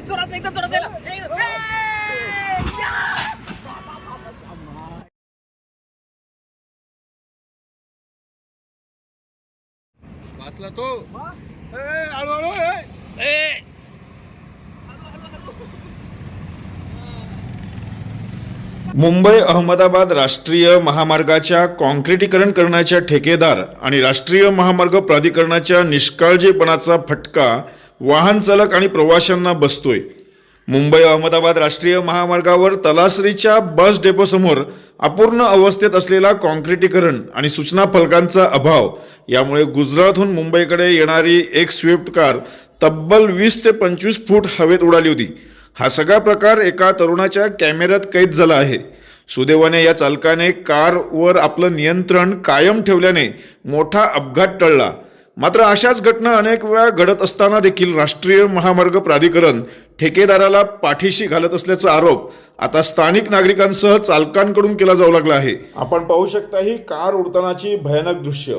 जोरात एकदम जोरात! वाचला तो. ए, मुंबई अहमदाबाद राष्ट्रीय महामार्गाच्या काँक्रिटीकरण करण्याच्या ठेकेदार आणि राष्ट्रीय महामार्ग प्राधिकरणाच्या निष्काळजीपणाचा फटका वाहन चालक आणि प्रवाशांना बसतोय. मुंबई अहमदाबाद राष्ट्रीय महामार्गावर तलासरीच्या बस डेपोसमोर अपूर्ण अवस्थेत असलेला काँक्रिटीकरण आणि सूचना फलकांचा अभाव. यामुळे गुजरातहून मुंबईकडे येणारी एक स्विफ्ट कार तब्बल वीस ते पंचवीस फूट हवेत उडाली होती. हा सगळा प्रकार एका तरुणाच्या कॅमेऱ्यात कैद झाला आहे. सुदैवाने या चालकाने कारवर आपलं नियंत्रण कायम ठेवल्याने मोठा अपघात टळला. मात्र अशाच घटना अनेक वेळा घडत असताना देखील राष्ट्रीय महामार्ग प्राधिकरण ठेकेदाराला पाठीशी घालत असल्याचा आरोप आता स्थानिक नागरिकांसह चालकांकडून केला जाऊ लागला आहे. आपण पाहू शकता ही कार उडतानाची भयानक दृश्य.